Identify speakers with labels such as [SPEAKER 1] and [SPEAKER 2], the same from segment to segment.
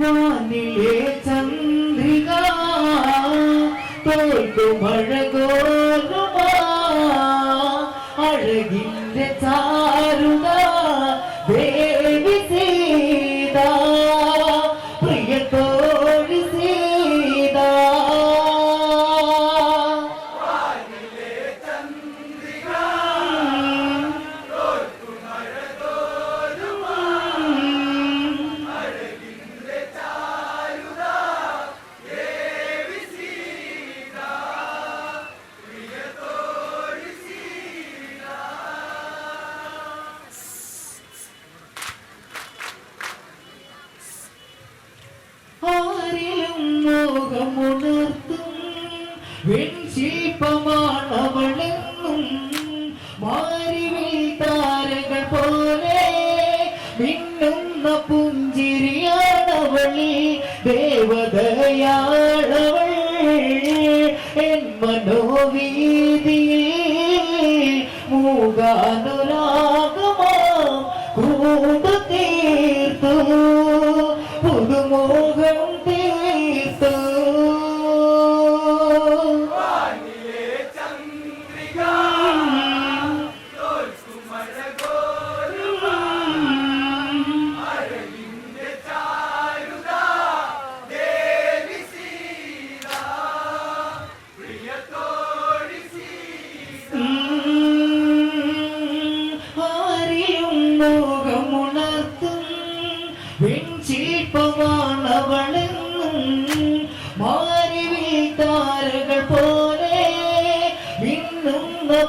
[SPEAKER 1] വാനിലെ ചന്ദ്രിക തോൽക്കു മഴകോലുമാ അഴകിന്റെ ചാരുത മിന്നുന്ന പുഞ്ചിരിയാണവളി ദേവതയാളവൾ എൻ മനോവീതിയിൽ മൂകാനുരാഗമാ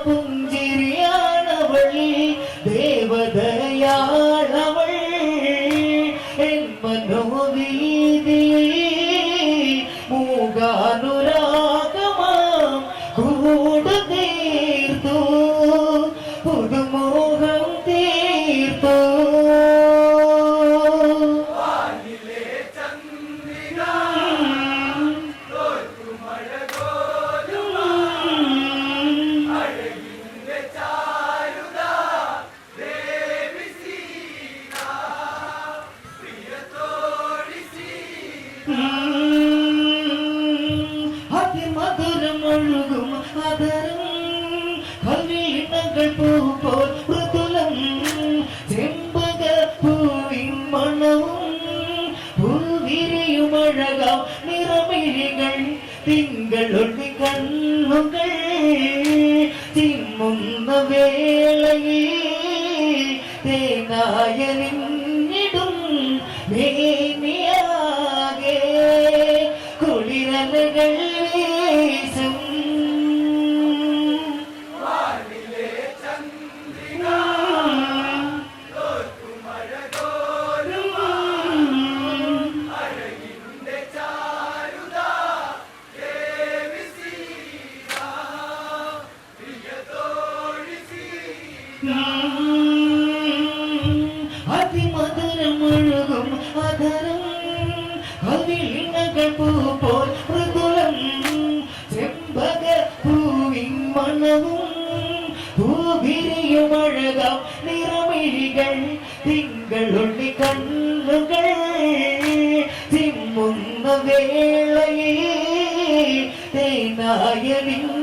[SPEAKER 1] പുഞ്ചിരിയാണവൾ ദേവതയാളവൾ തിങ്കളൊളി കണ്ണുകൾ തിമ്മുന്ന വേളയിൽ മേനിയാകെ അതിമധുരമൊഴുകും അതരം കവിളിണകൾ പോൽ മൃദുലം ചെമ്പക പൂവിൻ മണവും പൂവിരിയുമഴകാം നിറമിഴികൾ തിങ്കളൊള്ളി കണ്ണുകൾ ചിമ്മുന്ന വേളയിൽ തേനായലിഞ്ഞിടും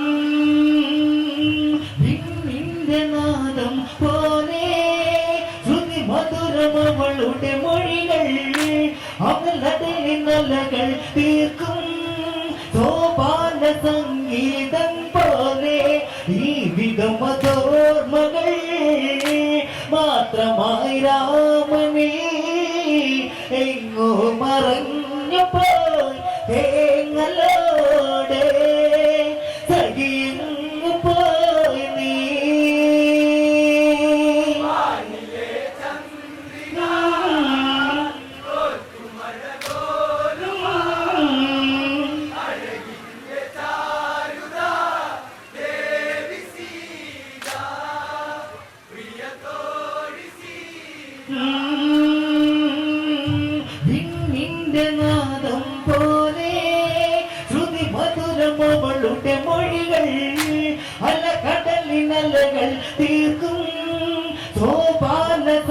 [SPEAKER 1] നലകൾ തീർക്കും സോപാന സംഗീതം പോലെ ഈ വിധമതോർമകൾ മാത്രമായി രാമനെ. എങ്ങോ മറഞ്ഞപ്പോൾ പോയി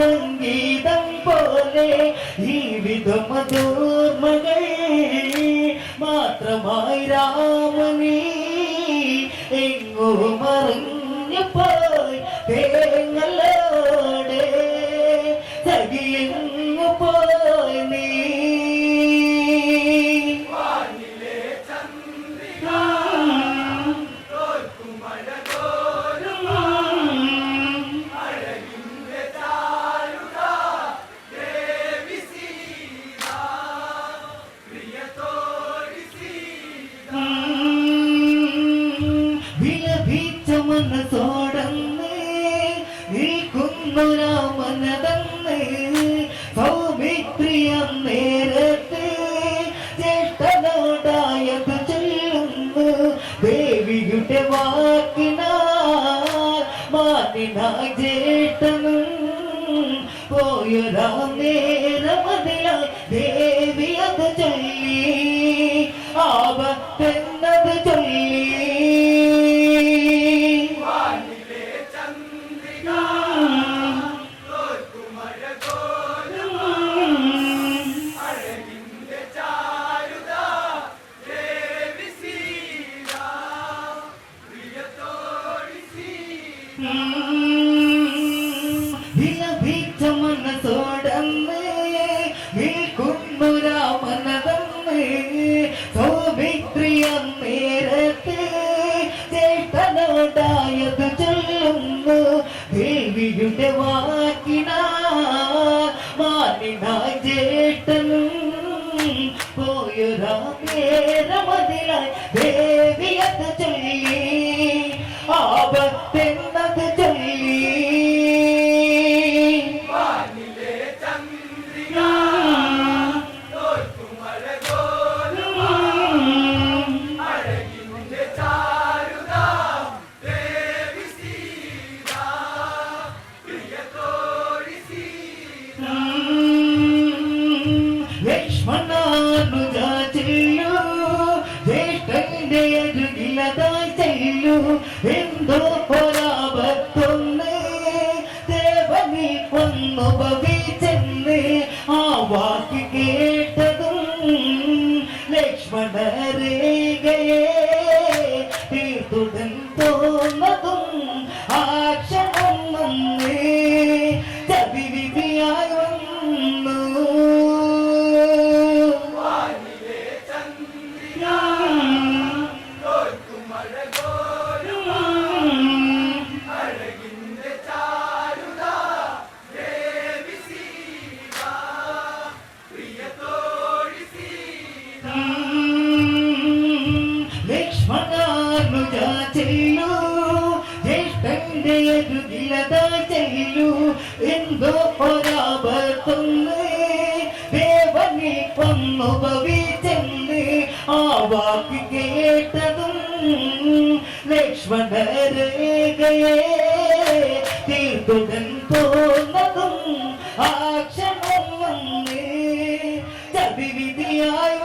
[SPEAKER 1] സംഗീതം പോലെ ജീവിതം മധുർമകൾ മാത്രമായി രാമനെ എങ്ങോ മറിഞ്ഞു പോയി തേങ്ങലോടെ സഖിയെങ്ങു രാമനതന്ന് സൗമിത്രിയ നേരത്ത് ജ്യേഷ്ഠനോടായത് പോയൊരാ നേരമതിലായി ചേട്ടനോടായത് ചൊല്ലുന്നു ദേവിയുടെ വാക്കിനാ രേഖയെ തീർത്തുടൻ തോന്നതും ആ ക്ഷണം വന്ന്. ചതിവിധിയായി വന്നു ലക്ഷ്മണാനുജ ചെല്ലു ജ്യേഷ്ഠന്റെ അരുകിലതാ ചെല്ലു എന്തോ ഒരാപത്തൊന്ന് ദേവനെ വന്നു ഭവിച്ചെന്ന് ആ വാക്ക് കേട്ടതും ലക്ഷ്മണ രേഖയെ തീർത്തുടൻ തോന്നതും ആ ക്ഷണം വന്ന്. ചതിവിധിയായി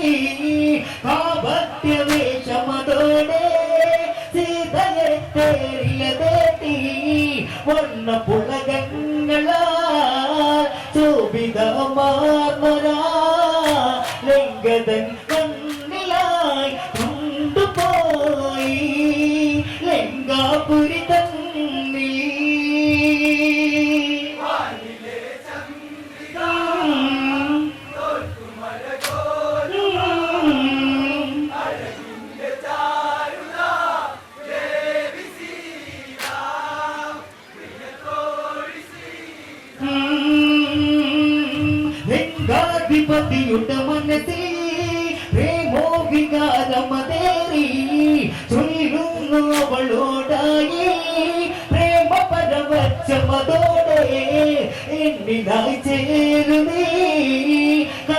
[SPEAKER 1] വന്നതിറങ്ങി കാപത്യവേഷമതോടെ സീതയെ തേരിലതേറ്റി വണ്ണ പുളകങ്ങളാ ശോഭിതമാർമരാ ലംഘതൻ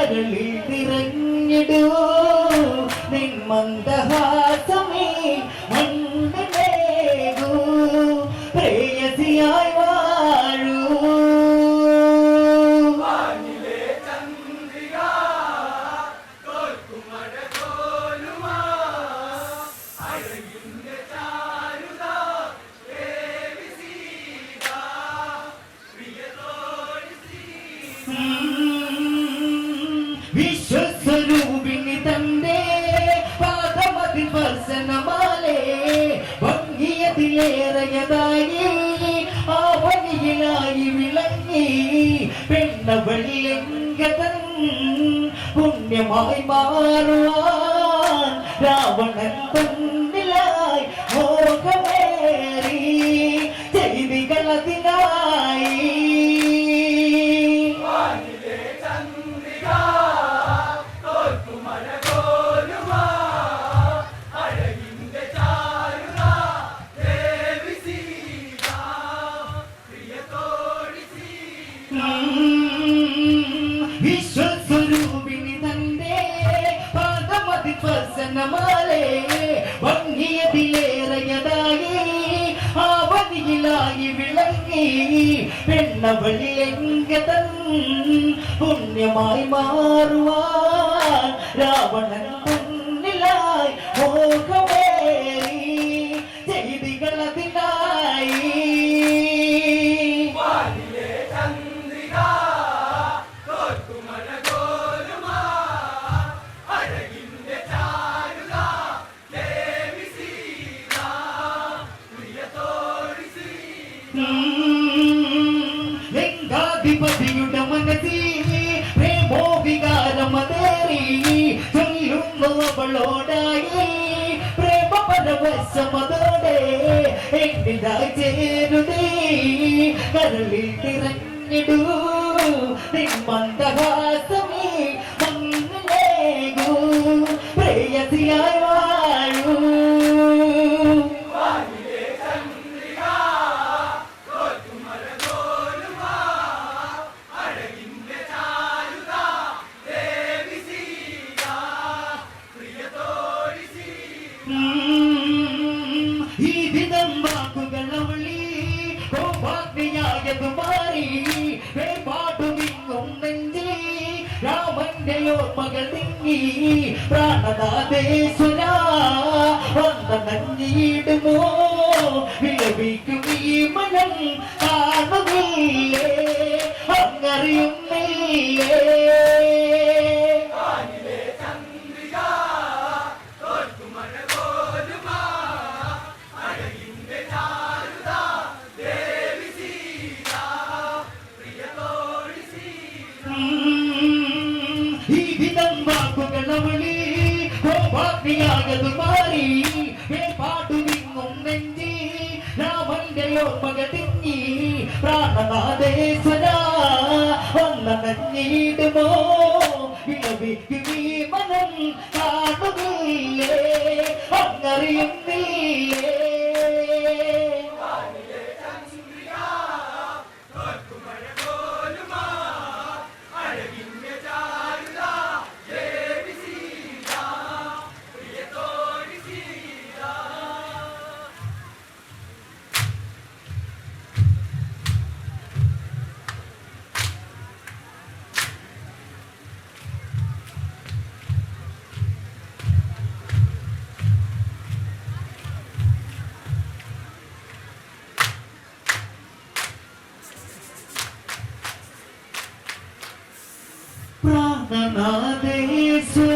[SPEAKER 1] കരളിൽ നിറഞ്ഞിടൂ. നിൻ മന്ദഹാസമേ മന്ദമേകൂ പ്രേയസിയായി വാഴൂ. വിശ്വസ്വരൂപിണി പെണ്ണവള്ളിങ്കതൻ പുണ്യമായി മാറുവാൻ രാവണൻ തന്നിലായി വഴിയിലായി വിളങ്ങി പെണ്ണവളിയെങ്കതൻ പുണ്യമായി മാറുവാൻ രാവണൻ లింగాధిపతియుడ మనసి. ప్రేమో వికారమదేరి చల్లుంగవళోడాయి ప్రేమ పరవశమదోడే ఎండిదా చేరుదే కరళి తిరన్నిడు నిమ్మంతహాసమి మన్నేగు ప్రేయసియారు. നഞ്ഞിടുമോ വിലപിക്കും ഈ മനം കാണുന്നില്ലേ അങ്ങറിയുന്നില്ലേ? കോപാഗ്നിയാകതു മാറി പാട്ടുമിങ്ങും നെഞ്ചി രാമന്റെ ഓർമ്മകൾ തിങ്ങി. പ്രാണനാദേശന വന്ന നഞ്ഞിടുമോ വിലപിക്കും ഈ മനം കാണുന്നില്ലേ അങ്ങറിയുന്നില്ലേ अपना दे सु